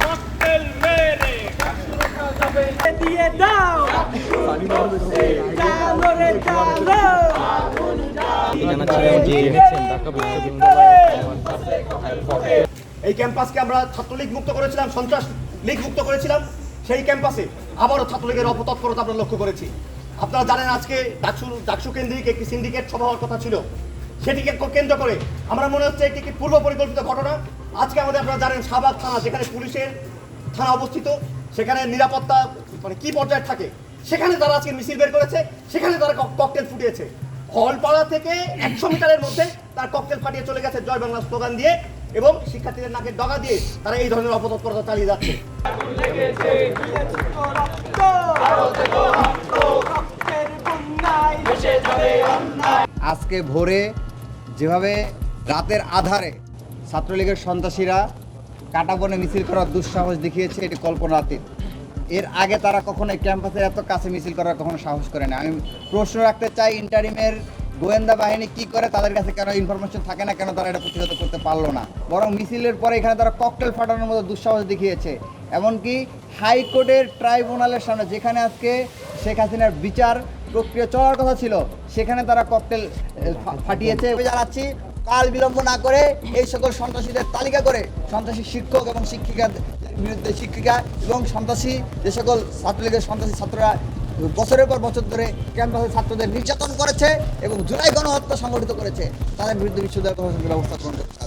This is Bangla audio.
ককটেল মেরে। দিয়ে দাও। চালো রে চালো। এই ক্যাম্পাসকে আমরা ছাত্রলীগ মুক্ত করেছিলাম সন্ত্রাস লীগ মুক্ত করেছিলাম সেই ক্যাম্পাসে আবারও ছাত্রলীগের অপতৎপরতা আমরা লক্ষ্য করেছি। আপনারা জানেন আজকে ডাকসু ডাকসু কেন্দ্রিক একটি সিন্ডিকেট সভা হওয়ার কথা ছিল। সেটিকে কেন্দ্র করে। আমরা মনে হচ্ছে এটি একটি পূর্ব পরিকল্পিত ঘটনা। আজকে আমাদের আপনারা জানেন, শাহবাগ থানা, যেখানে পুলিশের থানা অবস্থিত, সেখানে নিরাপত্তা মানে কি পর্যায়ে থাকে, সেখানে তারা আজকে মিছিল বের করেছে, সেখানে তারা ককটেল ফুটিয়েছে। হলপাড়া থেকে একশো মিটারের মধ্যে তার ককটেল ফাটিয়ে চলে গেছে জয় বাংলা স্লোগান দিয়ে এবং শিক্ষার্থীদের নাকে ডগা দিয়ে তারা এই ধরনের অপতৎপরতা চালিয়ে যাচ্ছে। আজকে ভোরে যেভাবে রাতের আধারে ছাত্রলীগের সন্ত্রাসীরা কাটাবনে মিছিল করার দুঃসাহস দেখিয়েছে, এটি কল্পনাতীত। এর আগে তারা কখনো ক্যাম্পাসের এত কাছে মিছিল করার কখনো সাহস করে না। আমি প্রশ্ন রাখতে চাই, ইন্টারিমের গোয়েন্দা বাহিনী কি করে তাদের কাছে কেন ইনফরমেশন থাকে না কেন তারা এটা প্রতিহত করতে পারল না? বরং মিছিলের পরে এখানে তারা ককটেল ফাটানোর মতো দুঃসাহস দেখিয়েছে। এমনকি হাইকোর্টের ট্রাইব্যুনালের সামনে, যেখানে আজকে শেখ হাসিনার বিচার প্রক্রিয়া চলার কথা ছিল। সেখানে তারা ককটেল ফাটিয়েছে। জানাচ্ছি, কাল বিলম্ব না করে এই সকল সন্ত্রাসীদের তালিকা করে সন্ত্রাসী শিক্ষক এবং শিক্ষিকা বিরুদ্ধে শিক্ষিকা এবং সন্ত্রাসী যে সকল ছাত্রলীগের সন্ত্রাসী ছাত্ররা বছরের পর বছর ধরে ক্যাম্পাসে ছাত্রদের নির্যাতন করেছে এবং জুলাই গণহত্যা সংগঠিত করেছে, তাদের বিরুদ্ধে বিশ্ববিদ্যালয় ব্যবস্থা গ্রহণ করছে।